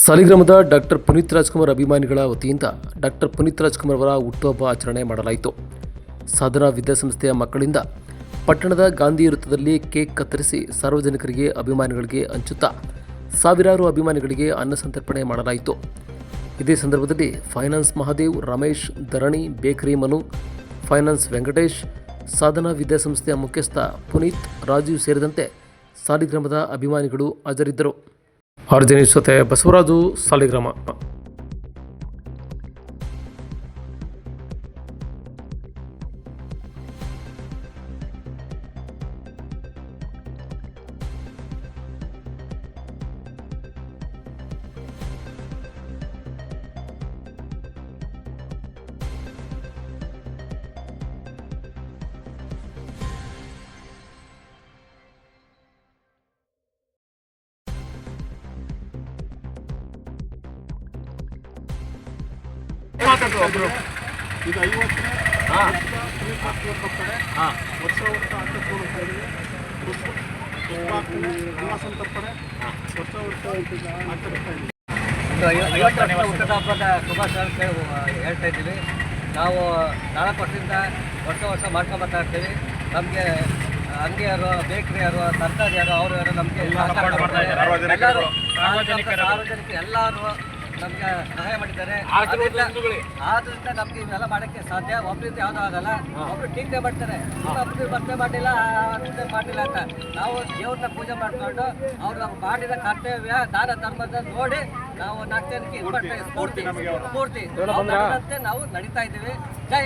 ಸಾಲಿಗ್ರಾಮದ doctor Puneeth Rajkumar ಅಭಿಮಾನಿಗಳ ವತಿಯಿಂದ doctor Puneeth Rajkumar ಅವರ ಹುಟ್ಟುಹಬ್ಬ ಆಚರಣೆ ಮಾಡಲಾಯಿತು. ಸಾಧನಾ ವಿದ್ಯಾಸಂಸ್ಥೆಯ ಮಕ್ಕಳಿಂದ ಪಟ್ಟಣದ ಗಾಂಧಿ ವೃತ್ತದಲ್ಲಿ ಕೇಕ್ ಕತ್ತರಿಸಿ ಸಾರ್ವಜನಿಕರಿಗೆ ಅಭಿಮಾನಿಗಳಿಗೆ ಹಂಚುತ್ತಾ ಸಾವಿರಾರು ಅಭಿಮಾನಿಗಳಿಗೆ ಅನ್ನ ಸಂತರ್ಪಣೆ ಮಾಡಲಾಯಿತು. ಇದೇ ಸಂದರ್ಭದಲ್ಲಿ finance Mahadev, Ramesh, Dharani, bakery Manu, finance Venkatesh Sadhana ವಿದ್ಯಾಸಂಸ್ಥೆಯ ಮುಖ್ಯಸ್ಥ ಪುನೀತ್, ರಾಜೀವ್ ಸೇರಿದಂತೆ ಸಾಲಿಗ್ರಾಮದ ಅಭಿಮಾನಿಗಳು ಹಾಜರಿದ್ದರು. ಆರ್ಜನಿ ಜೊತೆ ಬಸವರಾಜು ಸಾಲಿಗ್ರಾಮ. ಈಗ ಐವತ್ತು ಬರ್ತಾರೆ ವರ್ಷ ವರ್ಷ ಸಂತರ್ಪಣೆ ವರ್ಷ ವರ್ಷ ಐವತ್ತನೇ ವರ್ಷದ ಹಬ್ಬದ ಶುಭಾಶಯ ಹೇಳ್ತಾ ಇದ್ದೀವಿ ನಾವು ನಾಲ್ಕು ವರ್ಷದಿಂದ ವರ್ಷ ವರ್ಷ ಮಾಡ್ಕೊಂಬರ್ತಾ ಇರ್ತೀವಿ ನಮಗೆ ಅಂಗಡಿಯವರು ಬೇಕರಿಯವರು ತರಕಾರಿಯವರು ಅವರು ಯಾರು ನಮಗೆ ಎಲ್ಲರೂ ಸಾರ್ವಜನಿಕ ಎಲ್ಲರೂ ನಮಗೆ ಸಹಾಯ ಮಾಡಿದ್ದಾರೆ. ಆದ್ರಿಂದ ನಮ್ಗೆ ಇವೆಲ್ಲ ಮಾಡಕ್ಕೆ ಸಾಧ್ಯ. ಒಬ್ಬರಿಂದ ಯಾವ್ದು ಆಗಲ್ಲ. ಒಬ್ರು ಟೀಕೆ ಮಾಡ್ತಾರೆ. ಒಬ್ರು ಬರ್ತೇ ಮಾಡಿಲ್ಲ ಅಷ್ಟೇ ಮಾಡಿಲ್ಲ ಅಂತ. ನಾವು ದೇವ್ರನ್ನ ಪೂಜೆ ಮಾಡ್ಕೊಂಡು ಅವ್ರು ನಾವು ಮಾಡಿದ ಕರ್ತವ್ಯ ದಾನ ಧರ್ಮದ ನೋಡಿ ನಾವು ನಾಲ್ಕು ಜನಕ್ಕೆ ಇದು ಮಾಡ್ತಾ. ಸ್ಫೂರ್ತಿ ಸ್ಫೂರ್ತಿ ನಾವು ನಡೀತಾ ಇದ್ದೀವಿ. ಜೈ!